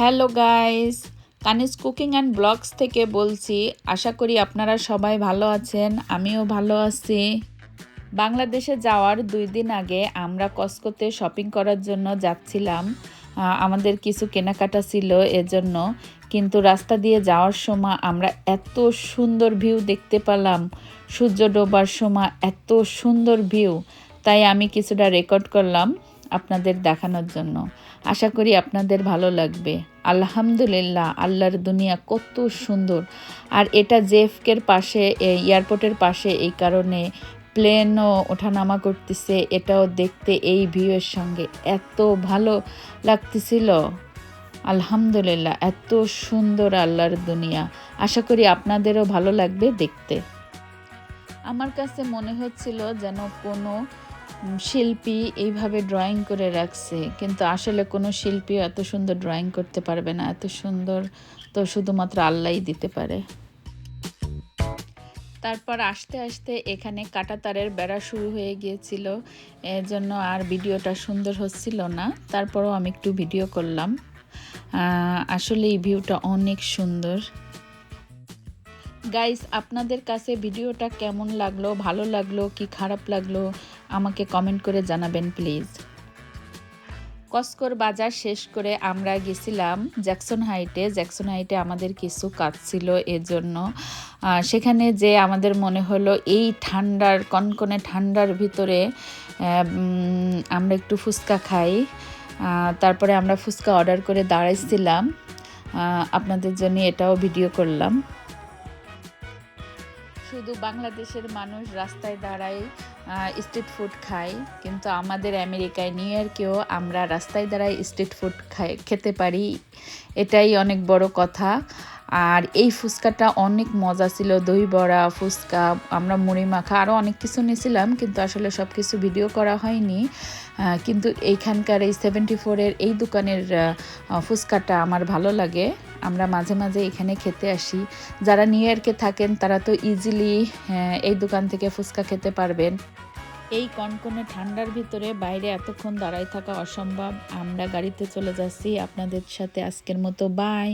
Hello guys, Kanis cooking and blogs থেকে বলছি, আশা করি আপনারা সবাই ভালো আছেন, আমিও ভালো আছি। বাংলাদেশে যাওয়ার দুই দিন আগে আমরা কসকোতে শপিং করার জন্য যাচ্ছিলাম। আমাদের কিছু কেনাকাটা ছিল এজন্য, কিন্তু রাস্তা দিয়ে যাওয়ার সময় আমরা এত সুন্দর ভিউ দেখতে পেলাম, সূর্য ডোবার সময় এত সুন্দর ভিউ, তাই আমি কিছুটা রেকর্ড করলাম। আপনাদের দেখানোর জন্য। আশা করি আপনাদের ভালো লাগবে। আলহামদুলিল্লাহ, আল্লাহর দুনিয়া কত সুন্দর। আর এটা জেফকের পাশে এয়ারপোর্টের পাশে এই কারণে প্লেনও ওঠানামা করতেছে। এটাও দেখতে এই ভিউয়ের সঙ্গে এত ভালো লাগতেছিল। আলহামদুলিল্লাহ, এত সুন্দর আল্লাহর দুনিয়া। আশা করি আপনাদেরও ভালো লাগবে দেখতে। আমার কাছে মনে হচ্ছিল যেন কোনো শিল্পী এইভাবে ড্রয়িং করে রাখছে, কিন্তু আসলে কোনো শিল্পী এত সুন্দর ড্রয়িং করতে পারবে না, এত সুন্দর তো শুধুমাত্র আল্লাহই দিতে পারে। তারপর আস্তে আস্তে এখানে কাটাতারের বেড়া শুরু হয়ে গিয়েছিল, এর জন্য আর ভিডিওটা সুন্দর হচ্ছিল না, তারপরও আমি একটু ভিডিও করলাম। আসলে এই ভিউটা অনেক সুন্দর। গাইস আপনাদের কাছে ভিডিওটা কেমন লাগল? ভালো লাগল? কি খারাপ লাগল? আমাকে কমেন্ট করে জানাবেন প্লিজ কস্কর বাজার শেষ করে আমরা গেছিলাম জ্যাকসন হাইটে জ্যাকসন হাইটে আমাদের কিছু কাজ ছিল এর জন্য আহ, সেখানে যে আমাদের মনে হলো এই ঠান্ডার কনকনে ঠান্ডার ভিতরে আমরা একটু ফুচকা খাই। তারপরে আমরা ফুচকা অর্ডার করে দাঁড়াইছিলাম। আপনাদের জন্য এটাও ভিডিও করলাম। শুধু বাংলাদেশের মানুষ রাস্তায় দাঁড়ায় স্ট্রিট ফুড খায়, কিন্তু আমাদের আমেরিকায় নিউ ইয়র্কেও আমরা রাস্তায় দাঁড়ায় স্ট্রিট ফুড খাই খেতে পারি। এটাই অনেক বড় কথা। আর এই ফুচকাটা অনেক মজা ছিল, দই বড়া, ফুচকা, আমরা মুড়ি মাখা আরও অনেক কিছু নিয়েছিলাম, কিন্তু আসলে সব কিছু ভিডিও করা হয়নি। কিন্তু এইখানকার এই সেভেন্টি ফোরের এই দোকানের ফুচকাটা আমার ভালো লাগে। আমরা মাঝে মাঝে এখানে খেতে আসি। যারা নিউ ইয়র্কে থাকেন, তারা তো ইজিলি এই দোকান থেকে ফুচকা খেতে পারবেন। এই কনকনে ঠান্ডার ভিতরে বাইরে এতক্ষণ দাঁড়ায় থাকা অসম্ভব। আমরা গাড়িতে চলে যাচ্ছি। আপনাদের সাথে আজকের মতো বাই